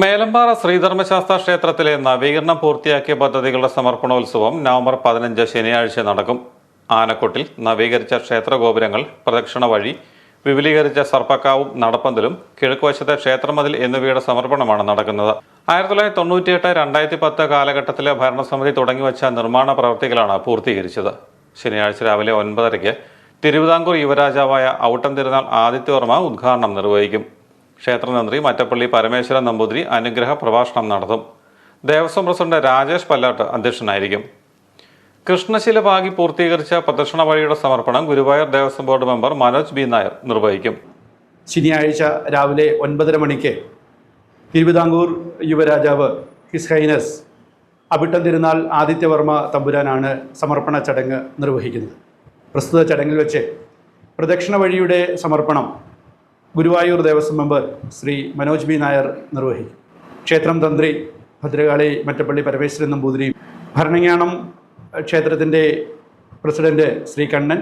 മേലമ്പാറ ശ്രീധർമ്മശാസ്ത്ര ക്ഷേത്രത്തിലെ നവീകരണം പൂർത്തിയാക്കിയ പദ്ധതികളുടെ സമർപ്പണോത്സവം നവംബർ പതിനഞ്ച് ശനിയാഴ്ച നടക്കും. ആനക്കൊട്ടിൽ നവീകരിച്ച ക്ഷേത്ര ഗോപുരങ്ങൾ പ്രദക്ഷിണ വഴി വിപുലീകരിച്ച സർപ്പക്കാവും നടപ്പന്തലും കിഴക്കുവശത്തെ ക്ഷേത്രമതിൽ എന്നിവയുടെ സമർപ്പണമാണ് നടക്കുന്നത്. ആയിരത്തി തൊള്ളായിരത്തി തൊണ്ണൂറ്റിയെട്ട് രണ്ടായിരത്തി പത്ത് കാലഘട്ടത്തിലെ ഭരണസമിതി തുടങ്ങിവച്ച നിർമ്മാണ പ്രവൃത്തികളാണ് പൂർത്തീകരിച്ചത്. ശനിയാഴ്ച രാവിലെ ഒൻപതരയ്ക്ക് തിരുവിതാംകൂർ യുവരാജാവായ ഔട്ടം തിരുനാൾ ആദിത്യവർമ്മ ഉദ്ഘാടനം നിർവഹിക്കും. ക്ഷേത്രതന്ത്രി മറ്റപ്പള്ളി പരമേശ്വരൻ നമ്പൂതിരി അനുഗ്രഹ പ്രഭാഷണം നടത്തും. ദേവസ്വം പ്രസിഡന്റ് രാജേഷ് പല്ലാട്ട് അധ്യക്ഷനായിരിക്കും. കൃഷ്ണശില ഭാഗി പൂർത്തീകരിച്ച പ്രദക്ഷിണ വഴിയുടെ സമർപ്പണം Guruvayur Devaswom board member Manoj B Nair നിർവഹിക്കും. ശനിയാഴ്ച രാവിലെ ഒൻപതര മണിക്ക് തിരുവിതാംകൂർ യുവരാജാവ് ഹിസ് ഹൈനസ് തിരുനാൾ ആദിത്യവർമ്മ തമ്പുരാനാണ് സമർപ്പണ ചടങ്ങ് നിർവഹിക്കുന്നത്. പ്രസ്തുത ചടങ്ങിൽ വെച്ച് പ്രദക്ഷിണ വഴിയുടെ സമർപ്പണം ഗുരുവായൂർ ദേവസ്വം മെമ്പർ ശ്രീ മനോജ് ബി നായർ നിർവഹിക്കും. ക്ഷേത്രം തന്ത്രി ഭദ്രകാളി മറ്റപ്പള്ളി പരമേശ്വരൻ നമ്പൂതിരിയും ഭരണങ്ങാണം ക്ഷേത്രത്തിന്റെ president Shri Kannan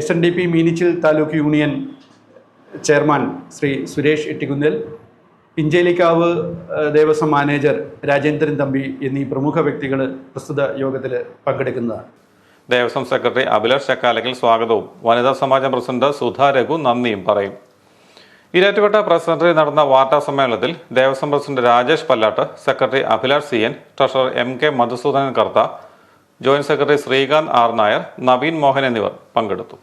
S N D P Meenachil taluk union chairman Shri Suresh Ittikunnil Pinchelikavu Devaswom manager Rajendran Thampi എന്നീ പ്രമുഖ വ്യക്തികൾ പ്രസ്തുത യോഗത്തിൽ പങ്കെടുക്കുന്നതാണ്. ദേവസ്വം സെക്രട്ടറി അഭിലാഷ് ചക്കാലക്കൽ സ്വാഗതവും. വനിതാ സമാജം പ്രസിഡന്റ് സുധാ രഘു നന്ദിയും പറയും. ഇരാറ്റുപേട്ട പ്രസ് സെന്ററിൽ നടന്ന വാർത്താ സമ്മേളനത്തിൽ Devaswom president Rajesh Pallattu secretary Abhilash C N treasurer M K Madhusoodanan Kartha joint secretary Srikanth R Nair Naveen Mohan എന്നിവർ പങ്കെടുത്തു.